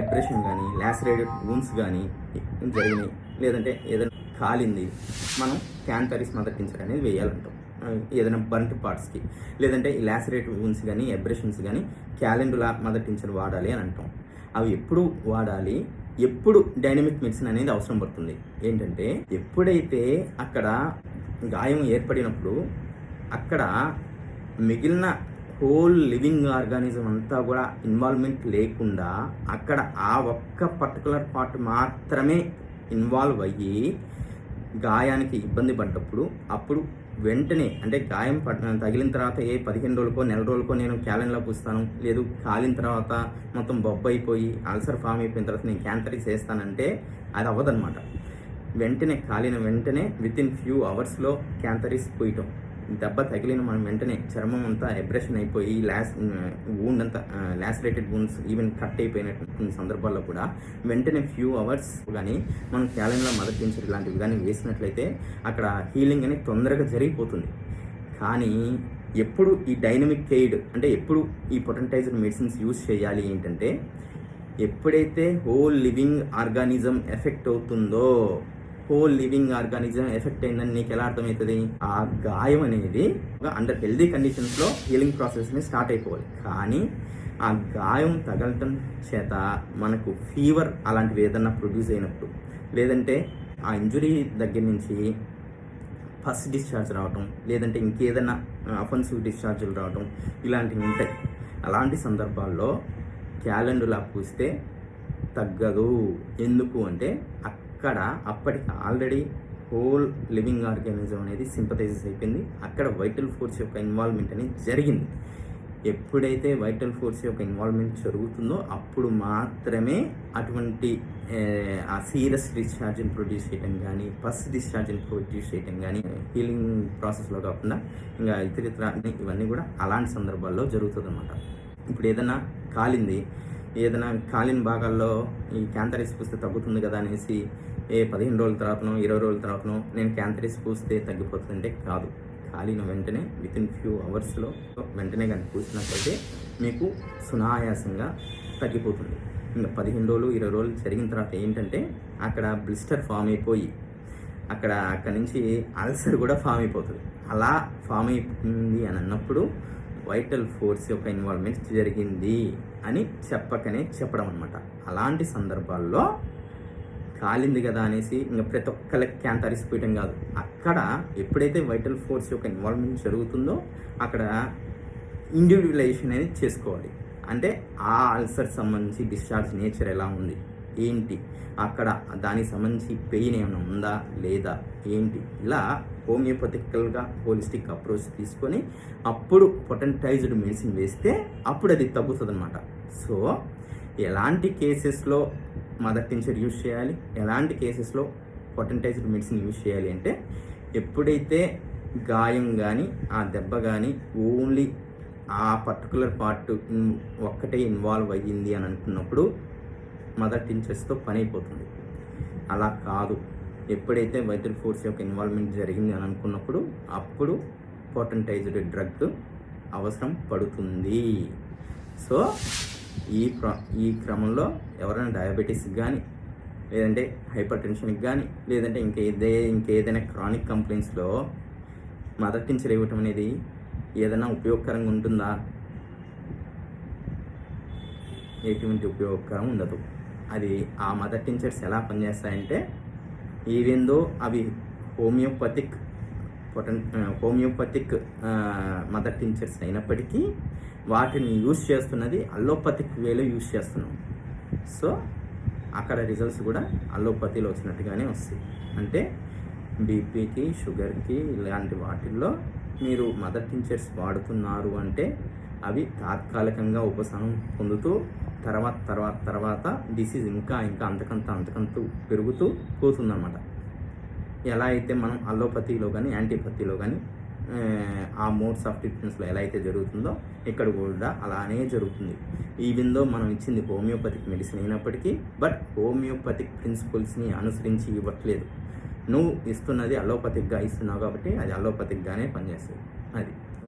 ఎప్రెషన్ కానీ లాసరేటెడ్ వూన్స్ కానీ జరిగినాయి. లేదంటే ఏదైనా కాలింది. మనం క్యాంటరిస్ మదర్ టించర్ అనేది వేయాలంటాం. ఏదైనా బంట్ పార్ట్స్కి లేదంటే ఈ లాసరేటెడ్ వూన్స్ కానీ ఎబ్రెషన్స్ కానీ క్యాలెండులా మదర్ టించర్ వాడాలి అని అంటాం. అవి ఎప్పుడు వాడాలి? ఎప్పుడు డైనమిక్ మెడిసిన్ అనేది అవసరం పడుతుంది. ఏంటంటే ఎప్పుడైతే అక్కడ గాయం ఏర్పడినప్పుడు అక్కడ మిగిలిన హోల్ లివింగ్ ఆర్గానిజం అంతా కూడా ఇన్వాల్వ్మెంట్ లేకుండా అక్కడ ఆ ఒక్క పర్టికులర్ పార్ట్ మాత్రమే ఇన్వాల్వ్ అయ్యి గాయానికి ఇబ్బంది పడ్డప్పుడు అప్పుడు వెంటనే అంటే గాయం పడ్ తగిలిన తర్వాత ఏ పదిహేను రోజులకో నెల రోజులకో నేను క్యాలెండర్లో పూస్తాను. లేదు కాలిన తర్వాత మొత్తం బొబ్బ అయిపోయి అల్సర్ ఫామ్ అయిపోయిన తర్వాత నేను క్యాన్సర్ చేస్తానంటే అది అవ్వదన్నమాట. వెంటనే కాలిన వెంటనే విత్ ఇన్ ఫ్యూ అవర్స్లో క్యాంటరీస్ పోయటం. దెబ్బ తగిలిన మనం వెంటనే చర్మం అంతా ఎబ్రెషన్ అయిపోయి లాస్ వూండ్ అంతా లాసరేటెడ్ వూండ్స్ ఈవెన్ కట్ అయిపోయినటువంటి సందర్భాల్లో కూడా వెంటనే ఫ్యూ అవర్స్ కానీ మనం క్యాలెండర్లో మదర్ టించర్ ఇలాంటివి కానీ వేసినట్లయితే అక్కడ హీలింగ్ అనేది తొందరగా జరిగిపోతుంది. కానీ ఎప్పుడు ఈ డైనమిక్ ఎయిడ్ అంటే ఎప్పుడు ఈ పొటెంటైజర్ మెడిసిన్స్ యూజ్ చేయాలి ఏంటంటే ఎప్పుడైతే హోల్ లివింగ్ ఆర్గానిజం ఎఫెక్ట్ అవుతుందో హోల్ లివింగ్ ఆర్గానిజం ఎఫెక్ట్ అయిందని నీకు ఎలా అర్థమవుతుంది? ఆ గాయం అనేది అండర్ హెల్దీ కండిషన్స్లో హీలింగ్ ప్రాసెస్ని స్టార్ట్ అయిపోవాలి. కానీ ఆ గాయం తగలటం చేత మనకు ఫీవర్ అలాంటివి ఏదన్నా ప్రొడ్యూస్ అయినప్పుడు లేదంటే ఆ ఇంజురీ దగ్గర నుంచి ఫస్ట్ డిశ్చార్జ్ రావటం లేదంటే ఇంకేదైనా అఫెన్సివ్ డిశ్చార్జులు రావటం ఇలాంటివి ఉంటాయి. అలాంటి సందర్భాల్లో క్యాలెండర్లా పూస్తే తగ్గదు. ఎందుకు అంటే అక్కడ అప్పటికి ఆల్రెడీ హోల్ లివింగ్ ఆర్గానిజం అనేది సింపథైజెస్ అయిపోయింది. అక్కడ వైటల్ ఫోర్స్ యొక్క ఇన్వాల్వ్మెంట్ అనేది జరిగింది. ఎప్పుడైతే వైటల్ ఫోర్స్ యొక్క ఇన్వాల్వ్మెంట్ జరుగుతుందో అప్పుడు మాత్రమే అటువంటి ఆ సీరియస్ డిశ్చార్జ్ని ప్రొడ్యూస్ చేయడం కానీ ఫస్ట్ డిశ్చార్జ్ని ప్రొడ్యూస్ చేయడం కానీ హీలింగ్ ప్రాసెస్లో కాకుండా ఇంకా ఇతరితర ఇవన్నీ కూడా అలాంటి సందర్భాల్లో జరుగుతుంది అనమాట ఇప్పుడు ఏదైనా కాలింది ఏదైనా కాలిన భాగాల్లో ఈ క్యాంథరిస్ పూస్తే తగ్గుతుంది కదా అనేసి ఏ పదిహేను రోజుల తర్వాతనో ఇరవై రోజుల తర్వాతనో నేను క్యాంథరిస్ పూస్తే తగ్గిపోతుందంటే కాదు. కాలిన వెంటనే విత్ ఇన్ ఫ్యూ అవర్స్లో వెంటనే కానీ పూసినట్లయితే మీకు సునాయాసంగా తగ్గిపోతుంది. ఇంకా పదిహేను రోజులు ఇరవై రోజులు జరిగిన తర్వాత ఏంటంటే అక్కడ బ్లిస్టర్ ఫామ్ అయిపోయి అక్కడ అక్కడి నుంచి అల్సర్ కూడా ఫామ్ అయిపోతుంది. అలా ఫామ్ అయిపోతుంది అని అన్నప్పుడు వైటల్ ఫోర్స్ యొక్క ఇన్వాల్వ్మెంట్ జరిగింది అని చెప్పకనే చెప్పడం అనమాట అలాంటి సందర్భాల్లో కాలింది కదా అనేసి ఇంకా ప్రతి ఒక్కరికి అంత పోయటం కాదు. అక్కడ ఎప్పుడైతే వైటల్ ఫోర్స్ యొక్క ఇన్వాల్వ్మెంట్ జరుగుతుందో అక్కడ ఇండివిజువలైజేషన్ అనేది చేసుకోవాలి. అంటే ఆ అల్సర్ సంబంధించి డిశ్చార్జ్ నేచర్ ఎలా ఉంది? ఏంటి? అక్కడ దానికి సంబంధించి పెయిన్ ఏమైనా ఉందా? లేదా? ఏంటి? ఇలా హోమియోపతికల్గా హోలిస్టిక్ అప్రోచ్ తీసుకొని అప్పుడు పొటెంటైజ్డ్ మెడిసిన్ వేస్తే అప్పుడు అది తగ్గుతుంది అనమాట సో ఎలాంటి కేసెస్లో మదర్ టించర్ యూజ్ చేయాలి. ఎలాంటి కేసెస్లో పొటెంటైజ్డ్ మెడిసిన్ యూజ్ చేయాలి అంటే ఎప్పుడైతే గాయం కానీ ఆ దెబ్బ కానీ ఓన్లీ ఆ పర్టికులర్ పార్ట్ ఒక్కటే ఇన్వాల్వ్ అయ్యింది అని అనుకున్నప్పుడు మదర్ టించర్స్తో పని అయిపోతుంది. అలా కాదు. ఎప్పుడైతే వైద్యుల ఫోర్స్ యొక్క ఇన్వాల్వ్మెంట్ జరిగింది అని అనుకున్నప్పుడు అప్పుడు పొటెంటైజ్డ్ డ్రగ్ అవసరం పడుతుంది. సో ఈ ప్ర ఈ క్రమంలో ఎవరైనా డయాబెటీస్కి కానీ లేదంటే హైపర్ టెన్షన్కి కానీ లేదంటే ఇంకేదే ఇంకేదైనా క్రానిక్ కంప్లైంట్స్లో మదర్ టించర్ ఇవ్వటం అనేది ఏదైనా ఉపయోగకరంగా ఉంటుందా? ఎటువంటి ఉపయోగకరం ఉండదు. అది ఆ మదర్ టించర్స్ ఎలా పనిచేస్తాయంటే ఈవెందో అవి homeopathic potent homeopathic mother tinctures అయినప్పటికీ వాటిని యూస్ చేస్తున్నది అల్లోపతిక్ వేలో యూస్ చేస్తున్నాం. సో అక్కడ రిజల్ట్స్ కూడా అల్లోపతిలో వచ్చినట్టుగానే వస్తాయి. అంటే బీపీకి షుగర్కి ఇలాంటి వాటిల్లో మీరు మదర్ టించర్స్ వాడుతున్నారు అంటే అవి తాత్కాలికంగా ఉపశమనం పొందుతూ తర్వాత తర్వాత తర్వాత డిసీజ్ ఇంకా ఇంకా అంతకంత అంతకంత పెరుగుతూ పోతుందన్నమాట. ఎలా అయితే మనం అల్లోపతిలో కానీ యాంటీపతిలో కానీ ఆ మోడ్స్ ఆఫ్ ట్రీట్మెంట్స్లో ఎలా అయితే జరుగుతుందో ఇక్కడ కూడా అలానే జరుగుతుంది. ఈ విందో మనం ఇచ్చింది హోమియోపతిక్ మెడిసిన్ అయినప్పటికీ బట్ హోమియోపతిక్ ప్రిన్సిపల్స్ని అనుసరించి ఇవ్వట్లేదు. నువ్వు ఇస్తున్నది అలోపతిక్గా ఇస్తున్నావు కాబట్టి అది అలోపతిక్గానే పనిచేస్తుంది. అది.